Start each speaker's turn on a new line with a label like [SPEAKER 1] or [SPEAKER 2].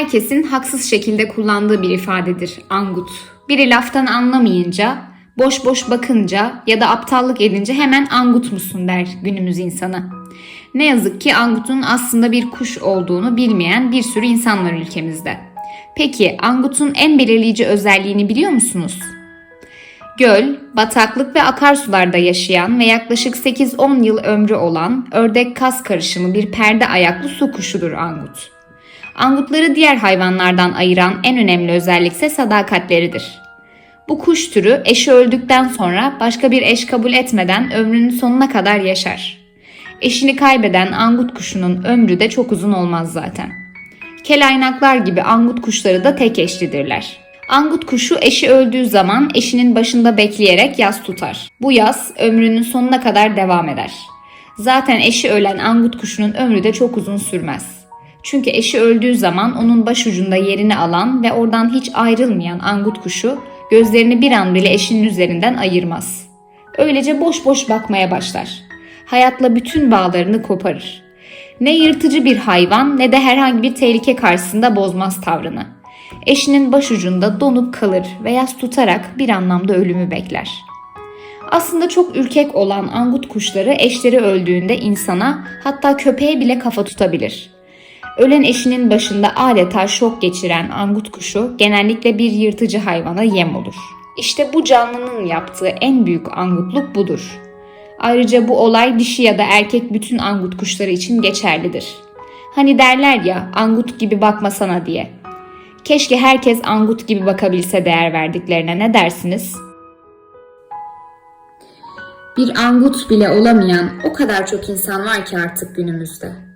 [SPEAKER 1] herkesin haksız şekilde kullandığı bir ifadedir angut. Biri laftan anlamayınca, boş boş bakınca ya da aptallık edince hemen angut musun der günümüz insanı. Ne yazık ki angutun aslında bir kuş olduğunu bilmeyen bir sürü insan var ülkemizde. Peki angutun en belirleyici özelliğini biliyor musunuz? Göl, bataklık ve akarsularda yaşayan ve yaklaşık 8-10 yıl ömrü olan ördek kas karışımı bir perde ayaklı su kuşudur angut. Angutları diğer hayvanlardan ayıran en önemli özellik ise sadakatleridir. Bu kuş türü eşi öldükten sonra başka bir eş kabul etmeden ömrünün sonuna kadar yaşar. Eşini kaybeden angut kuşunun ömrü de çok uzun olmaz zaten. Kelaynaklar gibi angut kuşları da tek eşlidirler. Angut kuşu eşi öldüğü zaman eşinin başında bekleyerek yas tutar. Bu yas ömrünün sonuna kadar devam eder. Zaten eşi ölen angut kuşunun ömrü de çok uzun sürmez. Çünkü eşi öldüğü zaman onun başucunda yerini alan ve oradan hiç ayrılmayan angut kuşu gözlerini bir an bile eşinin üzerinden ayırmaz. Öylece boş boş bakmaya başlar. Hayatla bütün bağlarını koparır. Ne yırtıcı bir hayvan ne de herhangi bir tehlike karşısında bozmaz tavrını. Eşinin başucunda donup kalır ve yas tutarak bir anlamda ölümü bekler. Aslında çok ürkek olan angut kuşları eşleri öldüğünde insana hatta köpeğe bile kafa tutabilir. Ölen eşinin başında adeta şok geçiren angut kuşu genellikle bir yırtıcı hayvana yem olur. İşte bu canlının yaptığı en büyük angutluk budur. Ayrıca bu olay dişi ya da erkek bütün angut kuşları için geçerlidir. Hani derler ya angut gibi bakmasana diye. Keşke herkes angut gibi bakabilse değer verdiklerine ne dersiniz? Bir angut bile olamayan o kadar çok insan var ki artık günümüzde.